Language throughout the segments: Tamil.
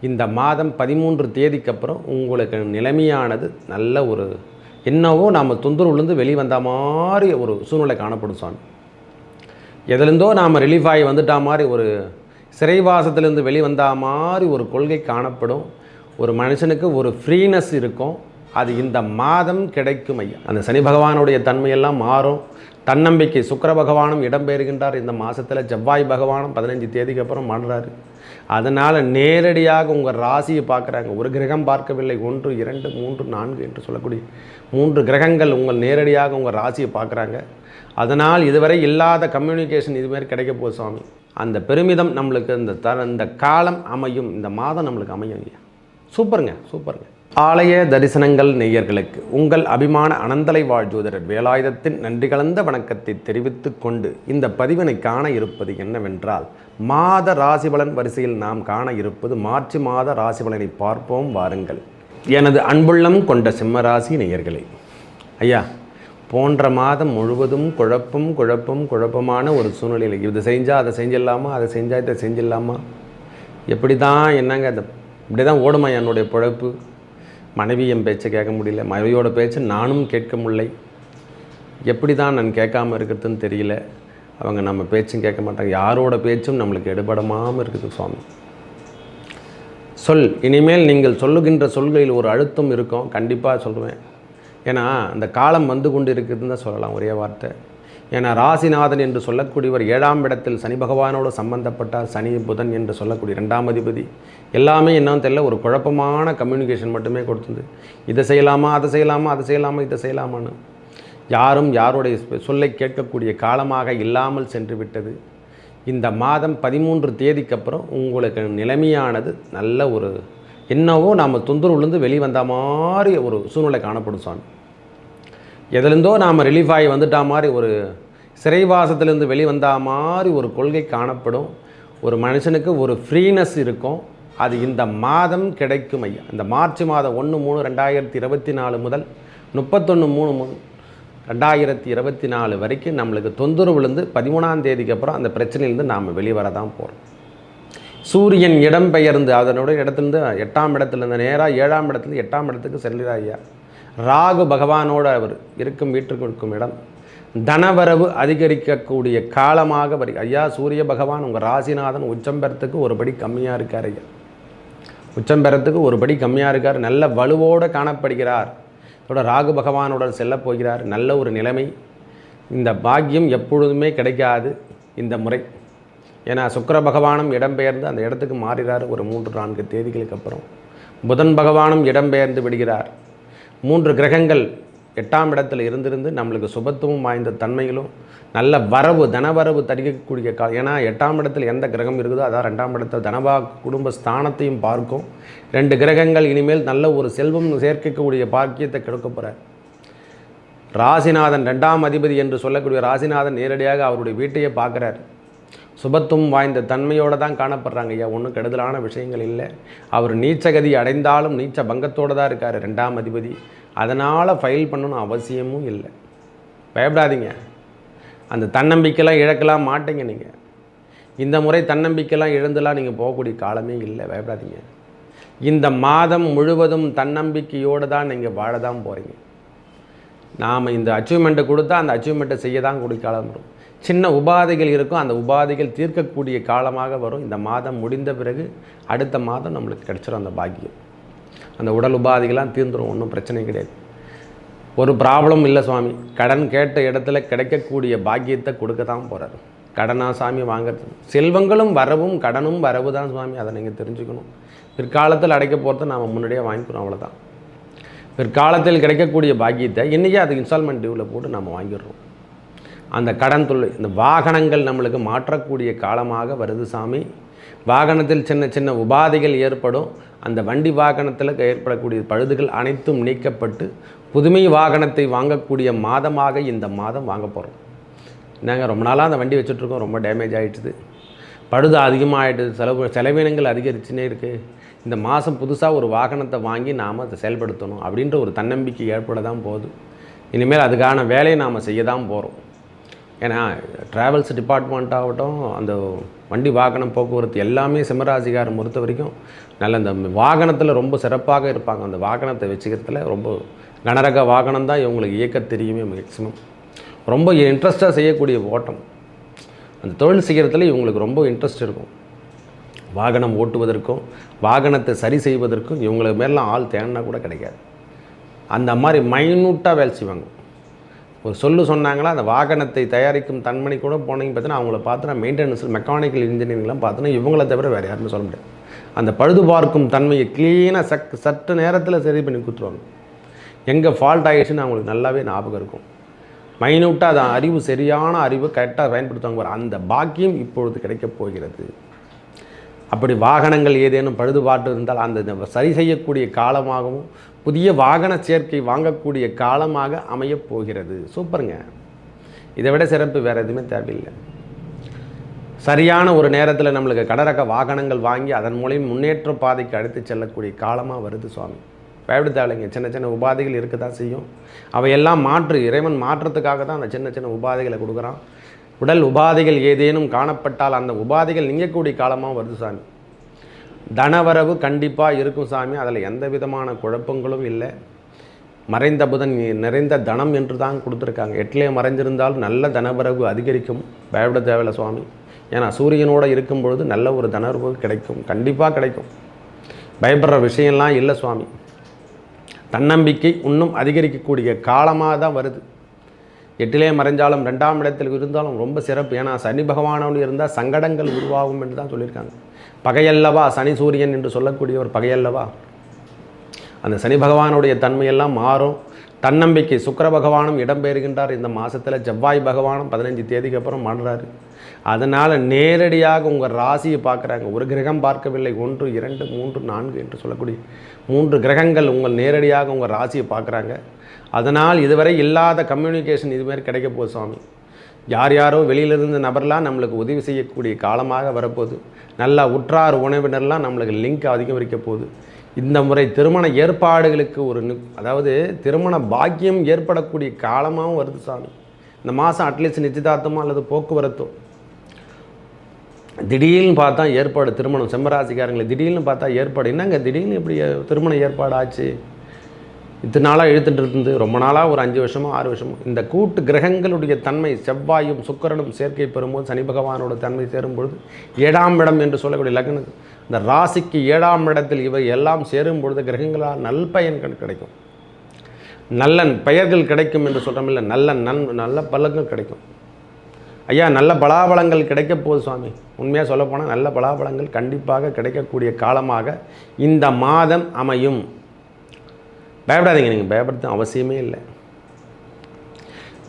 இந்த மாதம் பதிமூன்று தேதிக்கு அப்புறம் உங்களுக்கு நிலைமையானது நல்ல ஒரு என்னவோ நாம் தொந்தரவுலேருந்து வெளிவந்த மாதிரி ஒரு சூழ்நிலை காணப்படும் சாமி. எதுலேருந்தோ நாம் ரிலீஃப் ஆகி வந்துட்டா மாதிரி ஒரு சிறைவாசத்திலேருந்து வெளிவந்த மாதிரி ஒரு கொள்கை காணப்படும். ஒரு மனுஷனுக்கு ஒரு ஃப்ரீனஸ் இருக்கும். அது இந்த மாதம் கிடைக்கும் ஐயா. அந்த சனி பகவானுடைய தன்மையெல்லாம் மாறும். தன்னம்பிக்கை. சுக்கிர பகவானும் இடம்பெறுகின்றார் இந்த மாதத்தில் செவ்வாய் பகவானும் பதினஞ்சு தேதிக்கு அப்புறம் மாறுறாரு அதனால் நேரடியாக உங்கள் ராசியை பார்க்குறாங்க. ஒரு கிரகம் பார்க்கவில்லை. ஒன்று இரண்டு மூன்று நான்கு என்று சொல்லக்கூடிய மூன்று கிரகங்கள் உங்கள் நேரடியாக உங்கள் ராசியை பார்க்குறாங்க. அதனால் இதுவரை இல்லாத கம்யூனிகேஷன் இதுமாரி கிடைக்க போகுது சுவாமி. அந்த பெருமிதம் நம்மளுக்கு இந்த த இந்த காலம் அமையும். இந்த மாதம் நம்மளுக்கு அமையும் ஐயா. சூப்பருங்க சூப்பருங்க. ஆலய தரிசனங்கள் நேயர்களுக்கு உங்கள் அபிமான அனந்தலை வாழ் ஜோதிடர் வேலாயுதத்தின் நன்றி கலந்த வணக்கத்தை தெரிவித்து கொண்டு இந்த பதிவினை காண இருப்பது என்னவென்றால் மாத ராசிபலன் வரிசையில் நாம் காண இருப்பது மார்ச் மாத ராசிபலனை பார்ப்போம் வாருங்கள். எனது அன்புள்ளம் கொண்ட சிம்மராசி நேயர்களே ஐயா போன்ற மாதம் முழுவதும் குழப்பம் குழப்பம் குழப்பமான ஒரு சூழ்நிலையில் இது செஞ்சால் அதை செஞ்சிடலாமா அதை செஞ்சால் இதை செஞ்சிடலாமா? எப்படி தான் என்னங்க அதை இப்படி தான் ஓடுமா என்னுடைய பிழப்பு? மனைவி என் பேச்சை கேட்க முடியல. மனைவியோட பேச்சை நானும் கேட்க முடியலை. எப்படி தான் நான் கேட்காம இருக்கிறதுன்னு தெரியல. அவங்க நம்ம பேச்சும் கேட்க மாட்டாங்க. யாரோட பேச்சும் நம்மளுக்கு எடுபடமாமல் இருக்குது சுவாமி. சொல். இனிமேல் நீங்கள் சொல்லுகின்ற சொல்களில் ஒரு அழுத்தம் இருக்கும். கண்டிப்பாக சொல்லுவேன் ஏன்னா அந்த காலம் வந்து கொண்டு இருக்குதுன்னு தான் சொல்லலாம். ஒரே வார்த்தை. ஏன்னா ராசிநாதன் என்று சொல்லக்கூடியவர் ஏழாம் இடத்தில் சனி பகவானோடு சம்பந்தப்பட்டார். சனி புதன் என்று சொல்லக்கூடிய ரெண்டாம் அதிபதி. எல்லாமே என்னன்னு தெரியல ஒரு குழப்பமான கம்யூனிகேஷன் மட்டுமே கொடுத்தது. இதை செய்யலாமா அதை செய்யலாமா அதை செய்யலாமா இதை செய்யலாமான்னு. யாரும் யாருடைய சொல்லை கேட்கக்கூடிய காலமாக இல்லாமல் சென்று விட்டது. இந்த மாதம் பதிமூன்று தேதிக்கு அப்புறம் உங்களுக்கு நிலைமையானது நல்ல ஒரு என்னவோ நாம் தொந்தரவுலேருந்து வெளிவந்த மாதிரி ஒரு சூழ்நிலை காணப்படும் சாமி. எதுலேருந்தோ நாம் ரிலீஃப் ஆகி வந்துட்டா மாதிரி ஒரு சிறைவாசத்திலேருந்து வெளிவந்த மாதிரி ஒரு கொள்கை காணப்படும். ஒரு மனுஷனுக்கு ஒரு ஃப்ரீனஸ் இருக்கும். அது இந்த மாதம் கிடைக்கும் ஐயா. இந்த மார்ச் மாதம் ஒன்று மூணு ரெண்டாயிரத்தி இருபத்தி நாலு முதல் முப்பத்தொன்று மூணு மூணு ரெண்டாயிரத்தி இருபத்தி நாலு வரைக்கும் நம்மளுக்கு தொந்தரவுலேருந்து பதிமூணாம் தேதிக்கு அப்புறம் அந்த பிரச்சனையிலேருந்து நாம் வெளிவர தான் போகிறோம் சூரியன் இடம் பெயர்ந்து அதனுடைய இடத்துலேருந்து எட்டாம் இடத்துலேருந்து நேராக ஏழாம் இடத்துலேருந்து எட்டாம் இடத்துக்கு செல்கிறார் ஐயா. ராகு பகவானோடு அவர் இருக்கும் வீட்டுக்கு இருக்கும் இடம். தனவரவு அதிகரிக்கக்கூடிய காலமாக வரி ஐயா சூரிய பகவான் உங்கள் ராசிநாதன் உச்சம் பெறத்துக்கு ஒரு படி கம்மியாக இருக்கார் ஐயா. உச்சம் பெறத்துக்கு ஒரு படி கம்மியாக இருக்கார். நல்ல வலுவோடு காணப்படுகிறார். இதோட ராகு பகவானுடன் செல்லப்போகிறார் நல்ல ஒரு நிலைமை. இந்த பாக்கியம் எப்பொழுதுமே கிடைக்காது இந்த முறை. ஏன்னா சுக்கிர பகவானும் இடம்பெயர்ந்து அந்த இடத்துக்கு மாறுகிறார். ஒரு மூன்று நான்கு தேதிகளுக்கு அப்புறம். புதன் பகவானும் இடம்பெயர்ந்து விடுகிறார். மூன்று கிரகங்கள் எட்டாம் இடத்துல இருந்திருந்து நம்மளுக்கு சுபத்துவம் வாய்ந்த தன்மைகளும் நல்ல வரவு தனவரவு தரிக்கக்கூடிய கா ஏன்னா எட்டாம் இடத்துல எந்த கிரகம் இருக்குதோ அதான் ரெண்டாம் இடத்துல தனவா குடும்ப ஸ்தானத்தையும் பார்க்கும். ரெண்டு கிரகங்கள் இனிமேல் நல்ல ஒரு செல்வம் சேர்க்கக்கூடிய பாக்கியத்தை கெடுக்க போகிறார் ராசிநாதன் ரெண்டாம் அதிபதி என்று சொல்லக்கூடிய ராசிநாதன் நேரடியாக அவருடைய வீட்டையே பார்க்குறாரு. சுபத்துவம் வாய்ந்த தன்மையோடு தான் காணப்படுறாங்க ஐயா ஒன்றும் கெடுதலான விஷயங்கள் இல்லை. அவர் நீச்சகதி அடைந்தாலும் நீச்ச பங்கத்தோடு தான் இருக்கார் ரெண்டாம் அதிபதி. அதனால் ஃபைல் பண்ணணும் அவசியமும் இல்லை. பயப்படாதீங்க. அந்த தன்னம்பிக்கைலாம் இழக்கலாம் மாட்டீங்க நீங்கள் இந்த முறை தன்னம்பிக்கைலாம் இழந்துலாம் நீங்கள் போகக்கூடிய காலமே இல்லை. பயப்படாதீங்க. இந்த மாதம் முழுவதும் தன்னம்பிக்கையோடு தான் நீங்கள் வாழ தான் போகிறீங்க நாம் இந்த அச்சீவ்மெண்ட்டை கொடுத்தா அந்த அச்சீவ்மெண்ட்டை செய்ய தான் கூடிய காலம் வரும். சின்ன உபாதைகள் இருக்கும். அந்த உபாதைகள் தீர்க்கக்கூடிய காலமாக வரும். இந்த மாதம் முடிந்த பிறகு அடுத்த மாதம் நம்மளுக்கு கிடச்சிரும் அந்த பாக்கியம். அந்த உடல் உபாதிகள்லாம் தீர்ந்துடும் ஒன்றும் பிரச்சனை கிடையாது. ஒரு ப்ராப்ளம் இல்லை சுவாமி. கடன் கேட்ட இடத்துல கிடைக்கக்கூடிய பாக்கியத்தை கொடுக்க தான் போகிறார் கடனா சாமி வாங்குறது. செல்வங்களும் வரவும் கடனும் வரவு தான் சுவாமி. அதை நீங்கள் தெரிஞ்சுக்கணும். பிற்காலத்தில் அடைக்க போகிறத நாம் முன்னாடியே வாங்கிக்கிறோம் அவ்வளோதான் பிற்காலத்தில் கிடைக்கக்கூடிய பாக்கியத்தை இன்றைக்கே அது இன்ஸ்டால்மெண்ட் டியூவில் போட்டு நம்ம வாங்கிடுறோம். அந்த கடன் தொழில் இந்த வாகனங்கள் நம்மளுக்கு மாற்றக்கூடிய காலமாக வருது சாமி. வாகனத்தில் சின்ன சின்ன உபாதைகள் ஏற்படும். அந்த வண்டி வாகனத்தில் ஏற்படக்கூடிய பழுதுகள் அனைத்தும் நீக்கப்பட்டு புதுமை வாகனத்தை வாங்கக்கூடிய மாதமாக இந்த மாதம் வாங்க போகிறோம் நாங்கள் ரொம்ப நாளாக அந்த வண்டி வச்சுட்ருக்கோம் ரொம்ப டேமேஜ் ஆகிடுது பழுது அதிகமாகிடுது செலவு செலவினங்கள் அதிகரிச்சுனே இருக்குது இந்த மாதம் புதுசாக ஒரு வாகனத்தை வாங்கி நாம் அதை செயல்படுத்தணும் அப்படின்ற ஒரு தன்னம்பிக்கை ஏற்பட தான் போகுது. இனிமேல் அதுக்கான வேலையை நாம் செய்ய தான் போகிறோம் ஏன்னா ட்ராவல்ஸ் டிபார்ட்மெண்ட் ஆகட்டும் அந்த வண்டி வாகனம் போக்குவரத்து எல்லாமே சிம்மராசிகாரம் பொறுத்த வரைக்கும் நல்ல இந்த வாகனத்தில் ரொம்ப சிறப்பாக இருப்பாங்க. அந்த வாகனத்தை வச்சுக்கிறதுல ரொம்ப கனரக வாகனம் தான் இவங்களுக்கு இயக்க தெரியுமே மேக்ஸிமம் ரொம்ப இன்ட்ரெஸ்ட்டாக செய்யக்கூடிய ஓட்டம். அந்த தொழில் செய்கிறதுல இவங்களுக்கு ரொம்ப இன்ட்ரெஸ்ட் இருக்கும். வாகனம் ஓட்டுவதற்கும் வாகனத்தை சரி செய்வதற்கும் இவங்களுக்கு மேலாம் ஆள் தேடினா கூட கிடைக்காது. அந்த மாதிரி மைனூட்டாக வேலை செய்வாங்க. ஒரு சொல்லு சொன்னாங்களா அந்த வாகனத்தை தயாரிக்கும் தன்மணி கூட போனீங்க பார்த்தீங்கன்னா அவங்கள பார்த்தோன்னா மெயின்டெனன்ஸ் மெக்கானிக்கல் இன்ஜினியரிங்லாம் பார்த்தோன்னா இவங்கள தவிர வேறு யாருமே சொல்ல முடியாது. அந்த பழுது பார்க்கும் தன்மையை க்ளீனாக சக் சற்று நேரத்தில் சரி பண்ணி கொடுத்துருவாங்க எங்கே ஃபால்ட் ஆகிடுச்சுன்னு அவங்களுக்கு நல்லாவே ஞாபகம் இருக்கும். மைனூட்டாக அது அறிவு சரியான அறிவு கரெக்டாக பயன்படுத்துவாங்க அந்த பாக்கியம் இப்பொழுது கிடைக்கப் போகிறது. அப்படி வாகனங்கள் ஏதேனும் பழுதுபாட்டு இருந்தால் அந்த சரி செய்யக்கூடிய காலமாகவும் புதிய வாகன சேர்க்கை வாங்கக்கூடிய காலமாக அமையப் போகிறது. சூப்பருங்க. இதை விட சிறப்பு வேறு எதுவுமே தேவையில்லை. சரியான ஒரு நேரத்தில் நம்மளுக்கு கடரக வாகனங்கள் வாங்கி அதன் மூலியம் முன்னேற்ற பாதைக்கு அழைத்து செல்லக்கூடிய காலமாக வருது சுவாமி. பயப்பட தேவையில்லைங்க சின்ன சின்ன உபாதைகள் இருக்க தான் செய்யும். அவையெல்லாம் மாற்று இறைவன் மாற்றத்துக்காக தான் அந்த சின்ன சின்ன உபாதைகளை கொடுக்குறான். உடல் உபாதைகள் ஏதேனும் காணப்பட்டால் அந்த உபாதைகள் நீங்கக்கூடிய காலமாக வருது சாமி. தனவரவு கண்டிப்பாக இருக்கும் சாமி. அதில் எந்த விதமான குழப்பங்களும் இல்லை. மறைந்த புதன் நிறைந்த தனம் என்று தான் கொடுத்துருக்காங்க. எட்டிலே மறைஞ்சிருந்தாலும் நல்ல தனவரவு அதிகரிக்கும். பயப்பட தேவையில்ல சுவாமி. ஏன்னா சூரியனோடு இருக்கும் பொழுது நல்ல ஒரு தனவரவு கிடைக்கும். கண்டிப்பாக கிடைக்கும். பயப்படுற விஷயம்லாம் இல்லை சுவாமி. தன்னம்பிக்கை இன்னும் அதிகரிக்கக்கூடிய காலமாக தான் வருது. எட்டிலே மறைஞ்சாலும் ரெண்டாம் இடத்தில் இருந்தாலும் ரொம்ப சிறப்பு. ஏன்னா சனி பகவானோடு இருந்தால் சங்கடங்கள் உருவாகும் என்று தான் சொல்லியிருக்காங்க. பகையல்லவா? சனி சூரியன் என்று சொல்லக்கூடிய ஒரு பகையல்லவா? அந்த சனி பகவானுடைய தன்மையெல்லாம் மாறும். தன்னம்பிக்கை. சுக்கிர பகவானும் இடம்பெறுகின்றார் இந்த மாதத்தில் செவ்வாய் பகவானும் பதினஞ்சு தேதிக்கு அப்புறம் மாடுறாரு அதனால் நேரடியாக உங்கள் ராசியை பார்க்குறாங்க. ஒரு கிரகம் பார்க்கவில்லை. ஒன்று இரண்டு மூன்று நான்கு என்று சொல்லக்கூடிய மூன்று கிரகங்கள் உங்கள் நேரடியாக உங்கள் ராசியை பார்க்குறாங்க. அதனால் இதுவரை இல்லாத கம்யூனிகேஷன் இதுமாரி கிடைக்க போகுது சுவாமி. யார் யாரோ வெளியிலிருந்து நபர்லாம் நம்மளுக்கு உதவி செய்யக்கூடிய காலமாக வரப்போகுது. நல்லா உற்றார் உணவினர்லாம் நம்மளுக்கு லிங்க் அதிகம் இருக்க போகுது. இந்த முறை திருமண ஏற்பாடுகளுக்கு ஒரு அதாவது திருமண பாக்கியம் ஏற்படக்கூடிய காலமாகவும் வருது சாமி இந்த மாதம் அட்லீஸ்ட் நிச்சயதார்த்தமோ அல்லது போக்குவரத்தோ திடீர்னு பார்த்தா ஏற்பாடு திருமணம் செம்மராசிக்காரங்களை திடீர்னு பார்த்தா ஏற்பாடு. என்னங்க திடீர்னு இப்படி திருமண ஏற்பாடு ஆச்சு இத்தனை நாளாக இழுத்துட்டு இருந்து ரொம்ப நாளாக ஒரு அஞ்சு வருஷமோ ஆறு வருஷமோ. இந்த கூட்டு கிரகங்களுடைய தன்மை செவ்வாயும் சுக்கரனும் சேர்க்கை பெறும்போது சனி பகவானோட தன்மை சேரும் பொழுது ஏழாம் இடம் என்று சொல்லக்கூடிய லக்னம் இந்த ராசிக்கு ஏழாம் இடத்தில் இவை எல்லாம் சேரும் பொழுது கிரகங்களால் நல்பயன்கள் கிடைக்கும். நல்ல பெயர்கள் கிடைக்கும் என்று சொல்கிறோம் இல்லை நல்ல நன் நல்ல பலன்கள் கிடைக்கும். ஐயா நல்ல பலாபலங்கள் கிடைக்க போகுது சுவாமி. உண்மையாக சொல்லப்போனால் நல்ல பலாபலங்கள் கண்டிப்பாக கிடைக்கக்கூடிய காலமாக இந்த மாதம் அமையும். பயப்படாதீங்க நீங்கள் பயப்படுத்த அவசியமே இல்லை.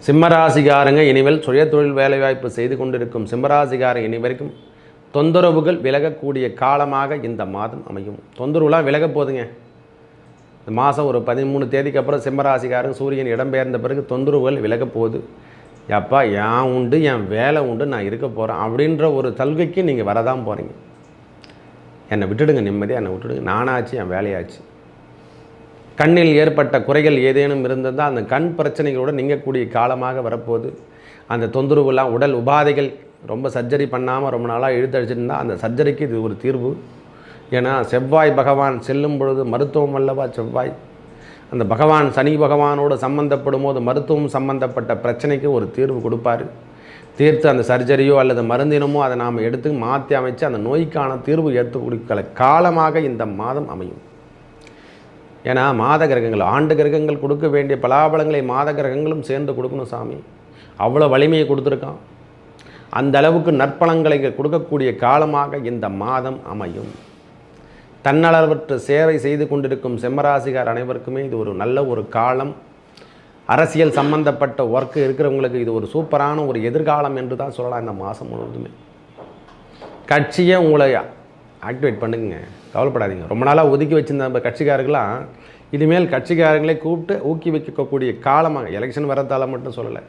சிம்மராசிகாரங்க இனிமேல் சுய தொழில் வேலைவாய்ப்பு செய்து கொண்டிருக்கும் சிம்மராசிகாரங்க இனி வரைக்கும் தொந்தரவுகள் விலகக்கூடிய காலமாக இந்த மாதம் அமையும். தொந்தரவுலாம் விலக போகுதுங்க. இந்த மாதம் ஒரு பதிமூணு தேதிக்கு அப்புறம் சிம்மராசிக்காரங்க சூரியன் இடம்பெயர்ந்த பிறகு தொந்தரவுகள் விலக போகுது. எப்பா என் உண்டு என் வேலை உண்டு நான் இருக்க போகிறேன் அப்படின்ற ஒரு தல்கைக்கு நீங்கள் வரதான் போகிறீங்க என்னை விட்டுடுங்க நிம்மதியாக என்னை விட்டுடுங்க. நானாச்சு என் வேலையாச்சு. கண்ணில் ஏற்பட்ட குறைகள் ஏதேனும் இருந்திருந்தால் அந்த கண் பிரச்சனைகளோடு நீங்கக்கூடிய காலமாக வரப்போகுது. அந்த தொந்தரவுலாம் உடல் உபாதைகள் ரொம்ப சர்ஜரி பண்ணாமல் ரொம்ப நாளாக இழுத்தடிச்சிருந்தால் அந்த சர்ஜரிக்கு இது ஒரு தீர்வு. ஏன்னா செவ்வாய் பகவான் செல்லும் பொழுது மருத்துவம் அல்லவா? செவ்வாய் அந்த பகவான் சனி பகவானோடு சம்பந்தப்படும் போது மருத்துவம் சம்பந்தப்பட்ட பிரச்சனைக்கு ஒரு தீர்வு கொடுப்பாரு. தீர்த்து அந்த சர்ஜரியோ அல்லது மருந்தினமோ அதை நாம் எடுத்து மாற்றி அமைச்சு அந்த நோய்க்கான தீர்வு எடுத்து கொடுக்கல. காலமாக இந்த மாதம் அமையும். ஏன்னா மாத கிரகங்கள் ஆண்டு கிரகங்கள் கொடுக்க வேண்டிய பலாபலங்களை மாத கிரகங்களும் சேர்ந்து கொடுக்கணும் சாமி. அவ்வளோ வலிமையை கொடுத்துருக்கான். அந்த அளவுக்கு நற்பலங்களை கொடுக்கக்கூடிய காலமாக இந்த மாதம் அமையும். தன்னளவற்று சேவை செய்து கொண்டிருக்கும் செம்மராசிகார் அனைவருக்குமே இது ஒரு நல்ல ஒரு காலம். அரசியல் சம்பந்தப்பட்ட ஒர்க்கு இருக்கிறவங்களுக்கு இது ஒரு சூப்பரான ஒரு எதிர்காலம் என்று தான் சொல்லலாம் இந்த மாதம் முழுவதுமே. கட்சியை உங்களை ஆக்டிவேட் பண்ணுங்க. கவலைப்படாதீங்க. ரொம்ப நாளாக ஒதுக்கி வச்சிருந்த நம்ம கட்சிக்காரர்களாம் இனிமேல் கட்சிக்காரங்களே கூப்பிட்டு ஊக்குவிக்கக்கூடிய காலமாக எலெக்ஷன் வரதால் மட்டும் சொல்லலை.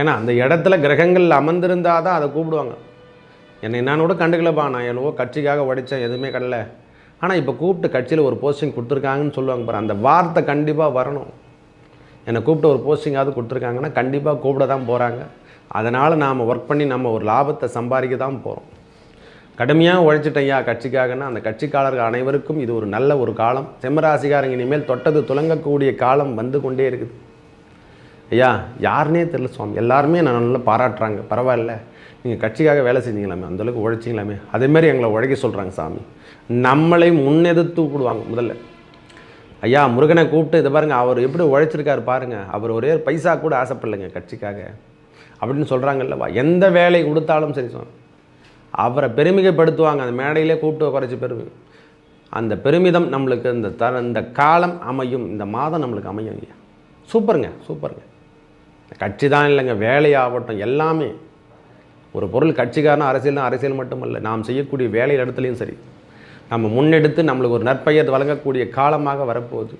ஏன்னா அந்த இடத்துல கிரகங்கள் அமர்ந்திருந்தால் தான் அதை கூப்பிடுவாங்க. என்னை நான் கூட கண்டுக்கலப்பா. நான் என்னவோ கட்சிக்காக உடைச்சேன் எதுவுமே கடல. ஆனால் இப்போ கூப்பிட்டு கட்சியில் ஒரு போஸ்டிங் கொடுத்துருக்காங்கன்னு சொல்லுவாங்க பாரு அந்த வார்த்தை கண்டிப்பாக வரணும். என்னை கூப்பிட்டு ஒரு போஸ்டிங்காவது கொடுத்துருக்காங்கன்னா கண்டிப்பாக கூப்பிட தான் போகிறாங்க அதனால் நாம் ஒர்க் பண்ணி நம்ம ஒரு லாபத்தை சம்பாதிக்க தான் போகிறோம் கடுமையாக உழைச்சிட்டையா கட்சிக்காகன்னா அந்த கட்சிக்காரர்கள் அனைவருக்கும் இது ஒரு நல்ல ஒரு காலம். செம்மராசிக்காரங்க இனிமேல் தொட்டது துலங்கக்கூடிய காலம் வந்து கொண்டே இருக்குது. ஐயா யாருனே தெரில சுவாமி. எல்லாருமே நான் நல்லா பாராட்டுறாங்க. பரவாயில்ல. நீங்கள் கட்சிக்காக வேலை செஞ்சீங்களாமே அந்தளவுக்கு உழைச்சிங்களாமே. அதேமாரி எங்களை உழைக்க சொல்கிறாங்க சாமி. நம்மளை முன்னெடுத்து கூடுவாங்க முதல்ல. ஐயா முருகனை கூப்பிட்டு இதை பாருங்கள் அவர் எப்படி உழைச்சிருக்காரு பாருங்கள் அவர் ஒரே ஒரு பைசா கூட ஆசைப்படலைங்க கட்சிக்காக. அப்படின்னு சொல்கிறாங்கல்லவா எந்த வேலை கொடுத்தாலும் சரி சொல். அவரை பெருமிகைப்படுத்துவாங்க அந்த மேடையிலே கூப்பிட்டு குறைச்சி பெருமை. அந்த பெருமிதம் நம்மளுக்கு இந்த த இந்த காலம் அமையும். இந்த மாதம் நம்மளுக்கு அமையும் ஐயா. சூப்பருங்க சூப்பருங்க. கட்சி தான் இல்லைங்க வேலையாகட்டும் எல்லாமே. ஒரு பொருள் கட்சிக்காரன் அரசியல் அரசியல் மட்டுமல்ல. நாம் செய்யக்கூடிய வேலை இடத்துலையும் சரி. நம்ம முன்னெடுத்து நம்மளுக்கு ஒரு நற்பெயர் வழங்கக்கூடிய காலமாக வரப்போகுது.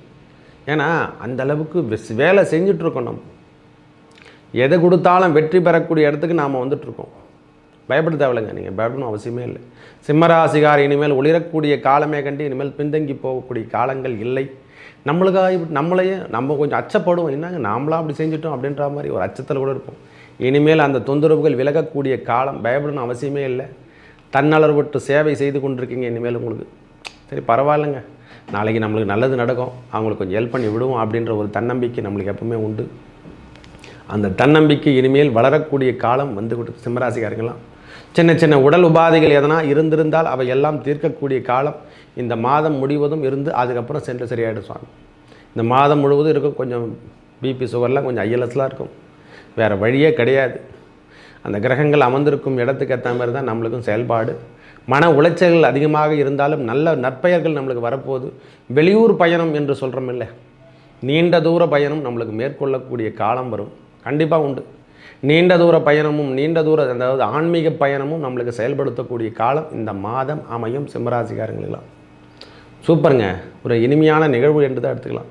ஏன்னா அந்த அளவுக்கு வேலை செஞ்சிட்ருக்கோம் நம்ம. எதை கொடுத்தாலும் வெற்றி பெறக்கூடிய இடத்துக்கு நாம் வந்துட்டுருக்கோம் பயப்பட தேவையில்லைங்க நீங்கள் பயப்படணும் அவசியமே இல்லை. சிம்மராசிகார் இனிமேல் ஒளிரக்கூடிய காலமே கண்டு இனிமேல் பின்தங்கி போகக்கூடிய காலங்கள் இல்லை. நம்மளுக்காக இப்படி நம்மளையே நம்ம கொஞ்சம் அச்சப்படுவோம். என்னங்க நாமளாக அப்படி செஞ்சுட்டோம் அப்படின்ற மாதிரி ஒரு அச்சத்தில் கூட இருப்போம். இனிமேல் அந்த தொந்தரவுகள் விலகக்கூடிய காலம் பயப்படணும் அவசியமே இல்லை. தன்னலர்பட்டு சேவை செய்து கொண்டிருக்கீங்க இனிமேல் உங்களுக்கு. சரி பரவாயில்லைங்க. நாளைக்கு நம்மளுக்கு நல்லது நடக்கும். அவங்களுக்கு கொஞ்சம் ஹெல்ப் பண்ணி விடுவோம் அப்படின்ற ஒரு தன்னம்பிக்கை நம்மளுக்கு எப்பவுமே உண்டு. அந்த தன்னம்பிக்கை இனிமேல் வளரக்கூடிய காலம் வந்து கொடுத்து சிம்மராசிக்காரங்களாம். சின்ன சின்ன உடல் உபாதைகள் எதனா இருந்திருந்தால் அவை எல்லாம் தீர்க்கக்கூடிய காலம். இந்த மாதம் முடிவதும் இருந்து அதுக்கப்புறம் சென்று சரியாயிடும் சுவாமி. இந்த மாதம் முழுவதும் இருக்கும். கொஞ்சம் பிபி சுகர்லாம் கொஞ்சம் ஐஎல்எஸ்லாம் இருக்கும். வேறு வழியே கிடையாது. அந்த கிரகங்கள் அமர்ந்திருக்கும் இடத்துக்கு ஏற்ற மாதிரி தான் நம்மளுக்கும் செயல்பாடு. மன உளைச்சல்கள் அதிகமாக இருந்தாலும் நல்ல நற்பெயர்கள் நம்மளுக்கு வரப்போகுது. வெளியூர் பயணம் என்று சொல்கிறோம் இல்லை. நீண்ட தூர பயணம் நம்மளுக்கு மேற்கொள்ளக்கூடிய காலம் வரும். கண்டிப்பாக உண்டு. நீண்ட தூர பயணமும் நீண்ட தூர அதாவது ஆன்மீக பயணமும் நம்மளுக்கு செயல்படுத்தக்கூடிய காலம் இந்த மாதம் அமையும் சிம்மராசிக்காரங்களுக்கெல்லாம் சூப்பருங்க. ஒரு இனிமையான நிகழ்வு என்று தான் எடுத்துக்கலாம்.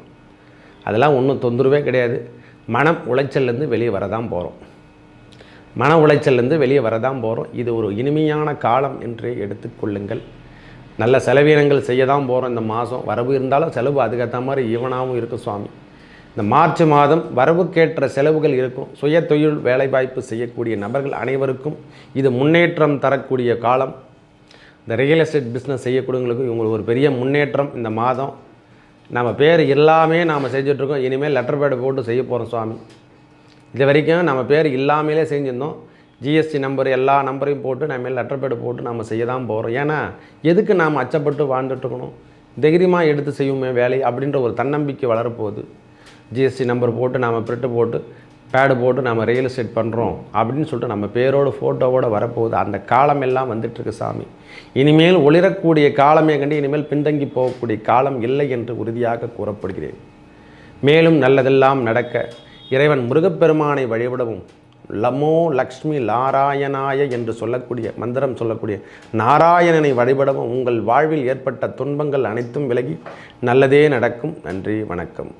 அதெல்லாம் ஒன்றும் தொந்தரவே கிடையாது. மனம் உளைச்சல்லேருந்து வெளியே வரதான் போகிறோம் மன உளைச்சல்லேருந்து வெளியே வரதான் போகிறோம் இது ஒரு இனிமையான காலம் என்றே எடுத்துக்கொள்ளுங்கள் நல்ல செலவீனங்கள் செய்ய தான் போகிறோம் இந்த மாதம் வரவு இருந்தாலும் செலவு அதுக்கேற்ற மாதிரி ஈவனாகவும் இருக்கும் சுவாமி. இந்த மார்ச் மாதம் வரவுக்கேற்ற செலவுகள் இருக்கும். சுய தொழில் வேலைவாய்ப்பு செய்யக்கூடிய நபர்கள் அனைவருக்கும் இது முன்னேற்றம் தரக்கூடிய காலம். இந்த ரியல் எஸ்டேட் பிஸ்னஸ் செய்யக்கூடியவங்களுக்கு இவங்களுக்கு ஒரு பெரிய முன்னேற்றம் இந்த மாதம். நம்ம பேர் எல்லாமே நாம் செஞ்சிட்ருக்கோம் இனிமேல் லெட்டர் பேடு போட்டு செய்ய போகிறோம் சுவாமி. இது வரைக்கும் நம்ம பேர் இல்லாமலே செஞ்சுருந்தோம். ஜிஎஸ்டி நம்பர் எல்லா நம்பரையும் போட்டு நம்ம மேல் லெட்டர் பேடு போட்டு நம்ம செய்ய தான் போகிறோம் ஏன்னா எதுக்கு நாம் அச்சப்பட்டு வாழ்ந்துட்டு இருக்கணும்? தைரியமாக எடுத்து செய்யுமே வேலை அப்படின்ற ஒரு தன்னம்பிக்கை வளரப்போகுது. ஜிஎஸ்டி நம்பர் போட்டு நாம் பிரிட்டு போட்டு பேடு போட்டு நம்ம ரியல் எஸ்டேட் பண்ணுறோம் அப்படின்னு சொல்லிட்டு நம்ம பேரோட ஃபோட்டோவோட வரப்போகுது. அந்த காலம் எல்லாம் வந்துட்டுருக்கு சாமி. இனிமேல் ஒளிரக்கூடிய காலமே கண்டு இனிமேல் பின்தங்கி போகக்கூடிய காலம் இல்லை என்று உறுதியாக கூறப்படுகிறேன். மேலும் நல்லதெல்லாம் நடக்க இறைவன் முருகப்பெருமானை வழிபடவும். லமோ லக்ஷ்மி நாராயணாய என்று சொல்லக்கூடிய மந்திரம் சொல்லக்கூடிய நாராயணனை வழிபடவும் உங்கள் வாழ்வில் ஏற்பட்ட துன்பங்கள் அனைத்தும் விலகி நல்லதே நடக்கும். நன்றி வணக்கம்.